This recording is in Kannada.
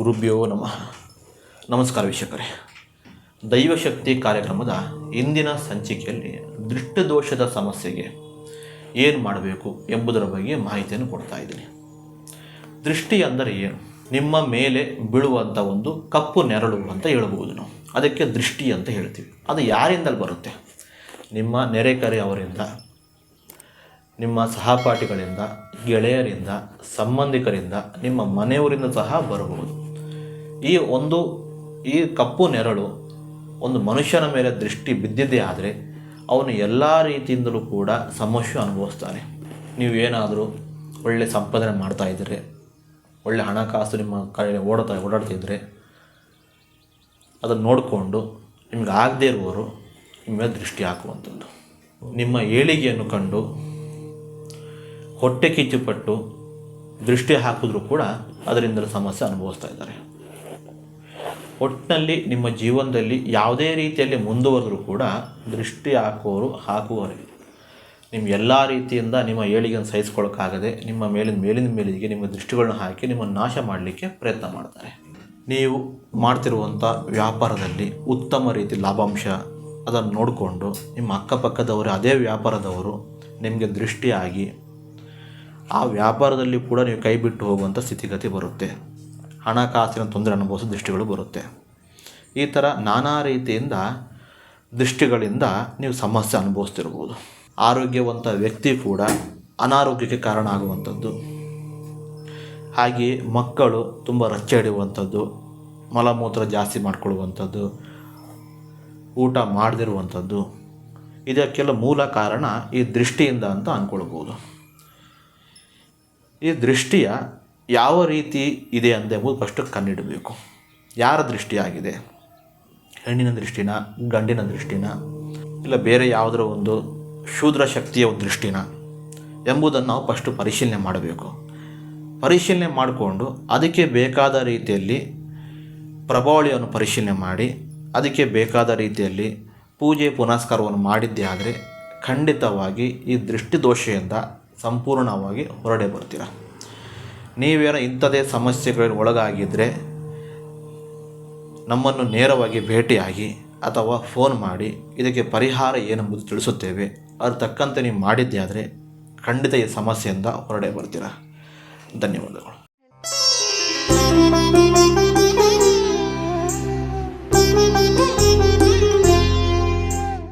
ಗುರುಭ್ಯೋ ನಮಃ. ನಮಸ್ಕಾರ ವೀಕ್ಷಕರೇ. ದೈವಶಕ್ತಿ ಕಾರ್ಯಕ್ರಮದ ಇಂದಿನ ಸಂಚಿಕೆಯಲ್ಲಿ ದೃಷ್ಟದೋಷದ ಸಮಸ್ಯೆಗೆ ಏನು ಮಾಡಬೇಕು ಎಂಬುದರ ಬಗ್ಗೆ ಮಾಹಿತಿಯನ್ನು ಕೊಡ್ತಾ ಇದ್ದೀನಿ. ದೃಷ್ಟಿ ಅಂದರೆ ಏನು? ನಿಮ್ಮ ಮೇಲೆ ಬೀಳುವಂಥ ಒಂದು ಕಪ್ಪು ನೆರಳು ಅಂತ ಹೇಳ್ಬೋದು ನಾವು. ಅದಕ್ಕೆ ದೃಷ್ಟಿ ಅಂತ ಹೇಳ್ತೀವಿ. ಅದು ಯಾರಿಂದಲೇ ಬರುತ್ತೆ? ನಿಮ್ಮ ನೆರೆಕರೆ ಅವರಿಂದ, ನಿಮ್ಮ ಸಹಪಾಠಿಗಳಿಂದ, ಗೆಳೆಯರಿಂದ, ಸಂಬಂಧಿಕರಿಂದ, ನಿಮ್ಮ ಮನೆಯವರಿಂದ ಸಹ ಬರಬಹುದು. ಈ ಒಂದು, ಈ ಕಪ್ಪು ನೆರಳು ಒಂದು ಮನುಷ್ಯನ ಮೇಲೆ ದೃಷ್ಟಿ ಬಿದ್ದಿದ್ದೇ ಆದರೆ ಅವನು ಎಲ್ಲ ರೀತಿಯಿಂದಲೂ ಕೂಡ ಸಮಸ್ಯೆ ಅನುಭವಿಸ್ತಾನೆ. ನೀವು ಏನಾದರೂ ಒಳ್ಳೆ ಸಂಪಾದನೆ ಮಾಡ್ತಾ ಇದ್ದರೆ ಒಳ್ಳೆ ಹಣಕಾಸು ನಿಮ್ಮ ಕಡೆ ಓಡತಾ ಓಡಾಡ್ತಿದ್ರೆ ಅದನ್ನು ನೋಡಿಕೊಂಡು ನಿಮ್ಗೆ ಆಗದೇ ಇರುವವರು ನಿಮ್ಮ ಮೇಲೆ ದೃಷ್ಟಿ ಹಾಕುವಂಥದ್ದು. ನಿಮ್ಮ ಏಳಿಗೆಯನ್ನು ಕಂಡು ಹೊಟ್ಟೆ ಕಿಚ್ಚುಪಟ್ಟು ದೃಷ್ಟಿ ಹಾಕಿದ್ರೂ ಕೂಡ ಅದರಿಂದ ಸಮಸ್ಯೆ ಅನುಭವಿಸ್ತಾ ಇದ್ದಾರೆ. ಒಟ್ಟಿನಲ್ಲಿ ನಿಮ್ಮ ಜೀವನದಲ್ಲಿ ಯಾವುದೇ ರೀತಿಯಲ್ಲಿ ಮುಂದುವರೆದರೂ ಕೂಡ ದೃಷ್ಟಿ ಹಾಕುವವರು. ಹಾಕುವವರಿಗೆ ನಿಮ್ಮ ಎಲ್ಲ ರೀತಿಯಿಂದ ನಿಮ್ಮ ಏಳಿಗೆಯನ್ನು ಸಹಿಸ್ಕೊಳ್ಳೋಕ್ಕಾಗದೆ ನಿಮ್ಮ ಮೇಲಿನ ಮೇಲಿನ ಮೇಲಿಗೆ ನಿಮ್ಮ ದೃಷ್ಟಿಗಳನ್ನ ಹಾಕಿ ನಿಮ್ಮನ್ನು ನಾಶ ಮಾಡಲಿಕ್ಕೆ ಪ್ರಯತ್ನ ಮಾಡ್ತಾರೆ. ನೀವು ಮಾಡ್ತಿರುವಂಥ ವ್ಯಾಪಾರದಲ್ಲಿ ಉತ್ತಮ ರೀತಿ ಲಾಭಾಂಶ ಅದನ್ನು ನೋಡಿಕೊಂಡು ನಿಮ್ಮ ಅಕ್ಕಪಕ್ಕದವರು, ಅದೇ ವ್ಯಾಪಾರದವರು ನಿಮಗೆ ದೃಷ್ಟಿಯಾಗಿ ಆ ವ್ಯಾಪಾರದಲ್ಲಿ ಕೂಡ ನೀವು ಕೈ ಬಿಟ್ಟು ಹೋಗುವಂಥ ಸ್ಥಿತಿಗತಿ ಬರುತ್ತೆ. ಹಣಕಾಸಿನ ತೊಂದರೆ ಅನುಭವಿಸೋ ದೃಷ್ಟಿಗಳು ಬರುತ್ತೆ. ಈ ಥರ ನಾನಾ ರೀತಿಯಿಂದ ದೃಷ್ಟಿಗಳಿಂದ ನೀವು ಸಮಸ್ಯೆ ಅನುಭವಿಸ್ತಿರ್ಬೋದು. ಆರೋಗ್ಯವಂತ ವ್ಯಕ್ತಿ ಕೂಡ ಅನಾರೋಗ್ಯಕ್ಕೆ ಕಾರಣ ಆಗುವಂಥದ್ದು. ಹಾಗೆಯೇ ಮಕ್ಕಳು ತುಂಬ ರಚ್ಚೆ ಹಿಡಿಯುವಂಥದ್ದು, ಮಲಮೂತ್ರ ಜಾಸ್ತಿ ಮಾಡಿಕೊಳ್ಳುವಂಥದ್ದು, ಊಟ ಮಾಡದಿರುವಂಥದ್ದು, ಇದಕ್ಕೆಲ್ಲ ಮೂಲ ಕಾರಣ ಈ ದೃಷ್ಟಿಯಿಂದ ಅಂತ ಅಂದ್ಕೊಳ್ಬೋದು. ಈ ದೃಷ್ಟಿಯ ಯಾವ ರೀತಿ ಇದೆ ಎಂಬುದು ಫಸ್ಟು ಕಂಡಿಡಬೇಕು ಯಾರ ದೃಷ್ಟಿಯಾಗಿದೆ? ಹೆಣ್ಣಿನ ದೃಷ್ಟಿನ? ಗಂಡಿನ ದೃಷ್ಟಿನ? ಇಲ್ಲ ಬೇರೆ ಯಾವುದರ ಒಂದು ಶೂದ್ರ ಶಕ್ತಿಯ ದೃಷ್ಟಿನ? ಎಂಬುದನ್ನು ನಾವು ಫಸ್ಟು ಪರಿಶೀಲನೆ ಮಾಡಬೇಕು. ಪರಿಶೀಲನೆ ಮಾಡಿಕೊಂಡು ಅದಕ್ಕೆ ಬೇಕಾದ ರೀತಿಯಲ್ಲಿ ಪ್ರಭಾವಳಿಯನ್ನು ಪರಿಶೀಲನೆ ಮಾಡಿ, ಅದಕ್ಕೆ ಬೇಕಾದ ರೀತಿಯಲ್ಲಿ ಪೂಜೆ ಪುನಸ್ಕಾರವನ್ನು ಮಾಡಿದ್ದೇ ಆದರೆ ಖಂಡಿತವಾಗಿ ಈ ದೃಷ್ಟಿದೋಷೆಯಿಂದ ಸಂಪೂರ್ಣವಾಗಿ ಹೊರಡೆ ಬರ್ತೀರ? ನೀವೇನೋ ಇಂಥದೇ ಸಮಸ್ಯೆಗಳಿಗೆ ಒಳಗಾಗಿದ್ದರೆ ನಮ್ಮನ್ನು ನೇರವಾಗಿ ಭೇಟಿಯಾಗಿ ಅಥವಾ ಫೋನ್ ಮಾಡಿ ಇದಕ್ಕೆ ಪರಿಹಾರ ಏನೆಂಬುದು ತಿಳಿಸುತ್ತೇವೆ. ಅದ್ರ ತಕ್ಕಂತೆ ನೀವು ಮಾಡಿದ್ದೆ ಆದರೆ ಖಂಡಿತ ಈ ಸಮಸ್ಯೆಯಿಂದ ಹೊರಡೆ ಬರ್ತೀರ. ಧನ್ಯವಾದಗಳು.